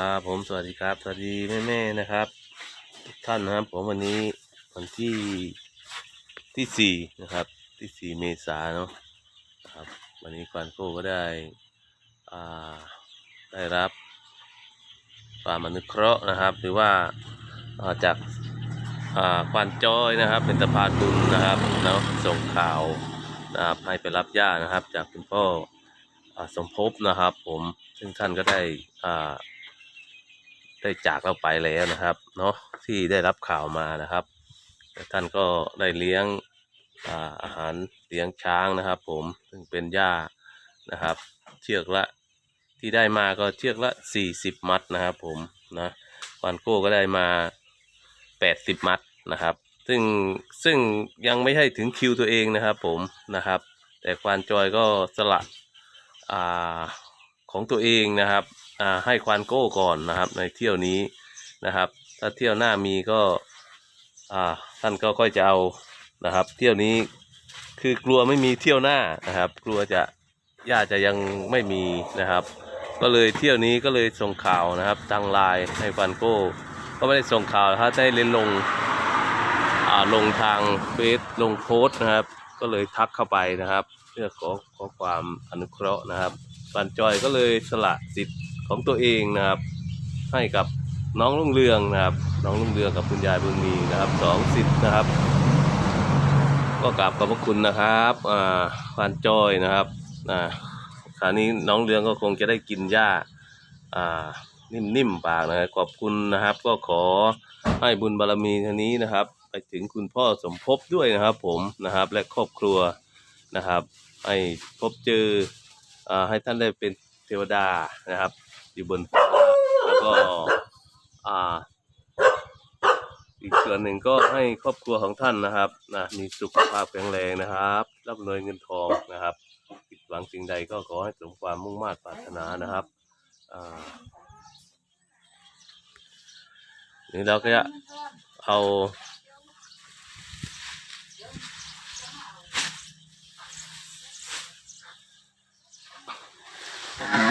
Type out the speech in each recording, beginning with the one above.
ครับผมสวัสดีครับ สวัสดีแม่แม่ๆนะครับ ทุกท่านนะครับ ผมวันนี้วันที่ที่สี่นะครับที่สี่เมษาเนาะครับวันนี้ควานโก้ก็ได้อ่าได้รับความอนุเคราะห์นะครับ หรือว่าอาจากอ่าควานจอยนะครับ เป็นสะพานบุญนะครับเนาะส่งข่าวนะครับให้ไปรับย่านะครับ จากคุณพ่ออ่าสมภพนะครับ ผมซึ่งท่านก็ได้อ่า ได้จากเราไปแล้วนะครับเนาะที่ได้รับข่าวมานะครับท่านก็ได้เลี้ยงอาอาหารเลี้ยงช้างนะครับ ผมซึ่งเป็นหญ้านะครับ เชือกละที่ได้มาก็เชือกละสี่สิบมัดนะครับผมนะควานโก้ก็ได้มาแปดสิบมัดนะครับ ซึ่งซึ่งยังไม่ใช่ถึงคิวตัวเองนะครับผมนะครับ แต่ควานจอยก็สละอ่าของตัวเองนะครับ ให้ควานโก้ก่อนนะครับ ในเที่ยวนี้นะครับ ถ้าเที่ยวหน้ามีก็อ่าท่านก็ค่อยจะเอานะครับ เที่ยวนี้คือกลัวไม่มีเที่ยวหน้านะครับ กลัวจะญาติจะยังไม่มีนะครับ ก็เลยเที่ยวนี้ก็เลยส่งข่าวนะครับทางไลน์ให้ควานโก้ ก็ไม่ได้ส่งข่าวนะครับได้เล่นลงอ่าลงทางเฟซลงโพสต์นะครับ ก็เลยทักเข้าไปนะครับ เพื่อขอขอความอนุเคราะห์นะครับปันจอยก็เลยสละสิทธิ์ ของตัวเองนะครับ ให้กับน้องลุงเรืองนะครับ น้องลุงเรืองกับคุณยายบุญมีนะครับสองสิทนะครับ ก็กราบขอบพระคุณนะครับอ่าปันจอยนะครับอ่าคราวนี้น้องเรืองก็คงจะได้กินหญ้าอ่านิ่มๆปากนะครับขอบคุณนะครับ ก็ขอให้บุญบารมีท่านี้นะครับ ไปถึงคุณพ่อสมภพด้วยนะครับ ผมนะครับ และครอบครัวนะครับ ให้พบเจออ่าให้ท่านได้เป็นเทวดานะครับ อยู่บนฟ้าแล้วก็อ่า อีกส่วนหนึ่งก็ให้ครอบครัวของท่านนะครับนะมีสุขภาพแข็งแรงนะครับร่ำรวยเงินทองนะครับผิดหวังสิ่งใดก็ขอให้สมความมุ่งมา่ปรารถนานะครับอ่านี่เราก็จะเอาไม่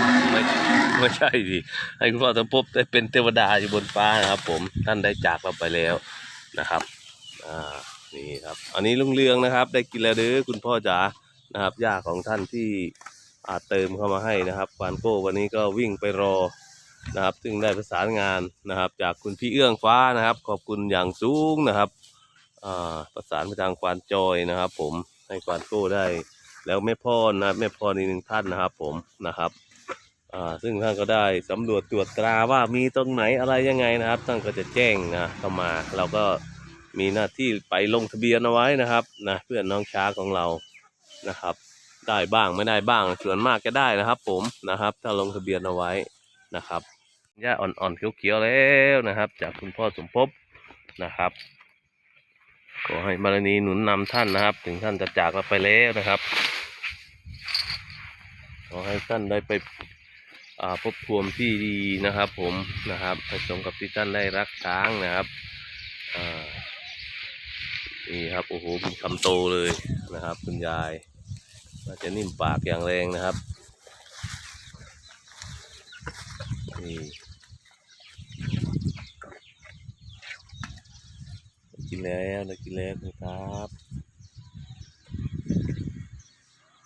ไม่ใช่ดิให้คุณพ่อสมภพได้เป็นเทวดาอยู่บนฟ้านะครับ ผมท่านได้จากเราไปแล้วนะครับอ่านี่ครับ อันนี้ลุงเรืองนะครับ ได้กินแล้วเด้อคุณพ่อจ๋านะครับย่าของท่านที่อาเติมเข้ามาให้นะครับควานโก้วันนี้ก็วิ่งไปรอนะครับ ซึ่งได้ประสานงานนะครับ จากคุณพี่เอื้องฟ้านะครับ ขอบคุณอย่างสูงนะครับอ่าประสานไปทางควานจอยนะครับ ผมให้ควานโก้ได้ แล้วแม่พ่อนะแม่พ่ออีกหนึ่งท่านนะครับ ผมนะครับ อ่าซึ่งท่านก็ได้สำรวจตรวจตราว่ามีตรงไหนอะไรยังไงนะครับ ท่านก็จะแจ้งนะเข้ามาเราก็มีหน้าที่ไปลงทะเบียนเอาไว้นะครับนะเพื่อนน้องช้าของเรานะครับ ได้บ้างไม่ได้บ้างส่วนมากจะได้นะครับ ผมนะครับ ถ้าลงทะเบียนเอาไว้นะครับหญ้าอ่อนๆเขียวๆแล้วนะครับ จากคุณพ่อสมภพนะครับขอให้บารมีหนุนนำท่านนะครับ ถึงท่านจะจากเราไปแล้วนะครับขอให้ท่านได้ไป อ่าภพภูมิที่ดีนะครับ ผมนะครับผสมกับที่ท่านได้รักช้างนะครับนี่ครับโอ้โหเป็นคำโตเลยนะครับ คุณยายน่าจะนิ่มปากอย่างแรงนะครับนี่กินแล้วได้กินแล้วนะครับ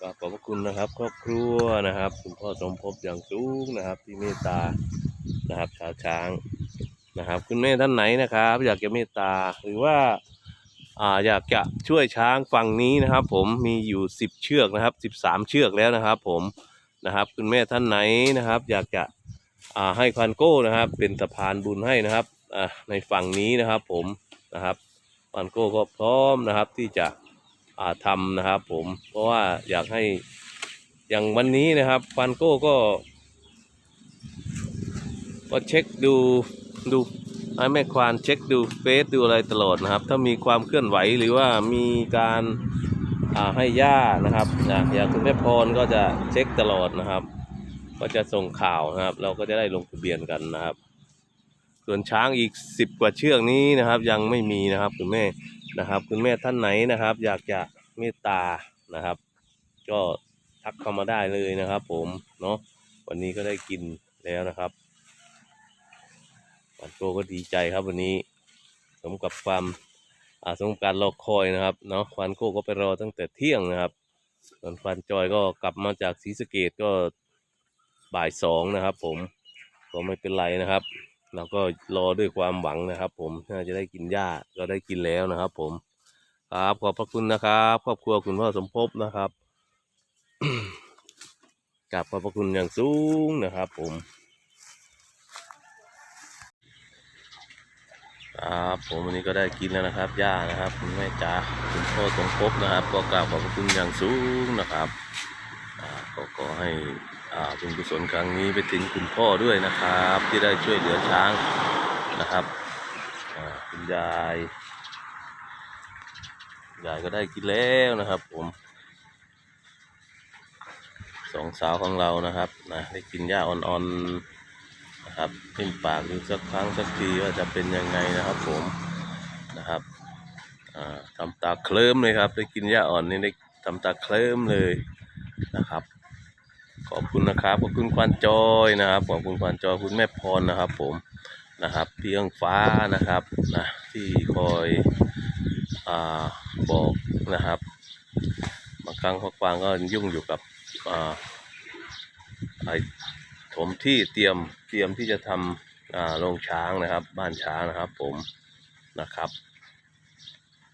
ก็ข อบพระคุณนะครับ ครอบครัวนะครับ คุณพ่อสมภพอย่างสูงนะครับ ที่เมตตานะครับชาวช้างนะครับ คุณแม่ท่านไหนนะครับ อยากจะเมตตาหรือว่าอ่าอยากจะช่วยช้างฝั่งนี้นะครับ ผมมีอยู่สิบเชือกนะครับสิบสามเชือกแล้วนะครับ ผมนะครับ คุณแม่ท่านไหนนะครับ อยากจะอ่าให้ควันโก้นะครับ เป็นสะพานบุญให้นะครับอ่าในฝั่งนี้นะครับ ผมนะครับควันโก้ก็พร้อมนะครับที่จะ ทำนะครับ ผมเพราะว่าอยากให้อย่างวันนี้นะครับฟันโก้ก็ ก็เช็คดูดูให้แม่ควานเช็คดูเฟซดูอะไรตลอดนะครับ ถ้ามีความเคลื่อนไหวหรือว่ามีการอาให้ย่านะครับนะอย่างคุณแม่พรก็จะเช็คตลอดนะครับ ก็จะส่งข่าวนะครับ เราก็จะได้ลงทะเบียนกันนะครับ ส่วนช้างอีกสิบกว่าเชือกนี้นะครับ ยังไม่มีนะครับคุณแม่ นะครับ คุณแม่ท่านไหนนะครับ อยากจะเมตตานะครับ ก็ทักเข้ามาได้เลยนะครับ ผมเนาะวันนี้ก็ได้กินแล้วนะครับควานโก้ก็ดีใจครับวันนี้ สมกับความอาสมการรอคอยนะครับเนาะควานโก้ก็ไปรอตั้งแต่เที่ยงนะครับส่วนควานจอยก็กลับมาจากศรีสะเกดก็บ่ายสองนะครับ ผมก็ไม่เป็นไรนะครับ เราก็รอด้วยความหวังนะครับ ผมน่าจะได้กินหญ้าก็ได้กินแล้วนะครับ ผม ครับขอบพระคุณนะครับครอบครัวคุณพ่อสมภพนะครับกราบขอบพระคุณอย่างสูงนะครับ ผมครับผมวันนี้ก็ได้กินแล้วนะครับย่านะครับ คุณแม่จ๋าคุณพ่อสมภพนะครับ ก็กราบขอบพระคุณอย่างสูงนะครับก็ขอให้ บุญกุศลครั้งนี้ไปถึงคุณพ่อด้วยนะครับ ที่ได้ช่วยเหลือช้างนะครับคุณยายยายก็ได้กินแล้วนะครับ ผมสองสาวของเรานะครับนะได้กินหญ้าอ่อนๆนะครับขึ้นปากดูสักครั้งสักทีว่าจะเป็นยังไงนะครับผมนะครับอ่าทำตาเคลิ้มเลยครับ ได้กินหญ้าอ่อนนี่ได้ทำตาเคลิ้มเลยนะครับ ขอบคุณนะครับขอบคุณควานจอยนะครับขอบคุณควานจอยคุณแม่พรนะครับ ผมนะครับพี่เอื้องฟ้านะครับนะที่คอยอ่าบอกนะครับบางครั้งพ่อกวางก็ยุ่งอยู่กับอ่าไอ้ถมที่เตรียมเตรียมที่จะทำอ่าโรงช้างนะครับ บ้านช้างนะครับ ผมนะครับ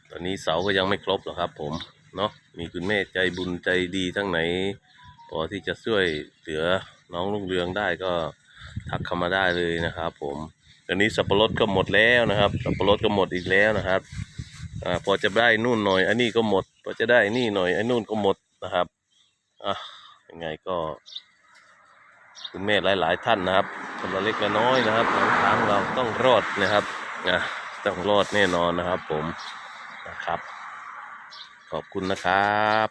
ตอนนี้เสาก็ยังไม่ครบหรอกครับ ผมเนาะมีคุณแม่ใจบุญใจดีทั้งไหน พอที่จะช่วยเหลือน้องลุงเรืองได้ก็ทักเข้ามาได้เลยนะครับ ผมตอนนี้สับปะรดก็หมดแล้วนะครับ สับปะรดก็หมดอีกแล้วนะครับอ่าพอจะได้นู่นหน่อย อันนี้ก็หมด พอจะได้นี่หน่อยไอ้นู่นก็หมดนะครับอะยังไงก็คุณแม่หลาย ๆ ท่านนะครับคนละเล็กละน้อยนะครับหลังทางเราต้องรอดนะครับนะต้องรอดแน่นอนนะครับ ผมนะครับ ขอบคุณนะครับ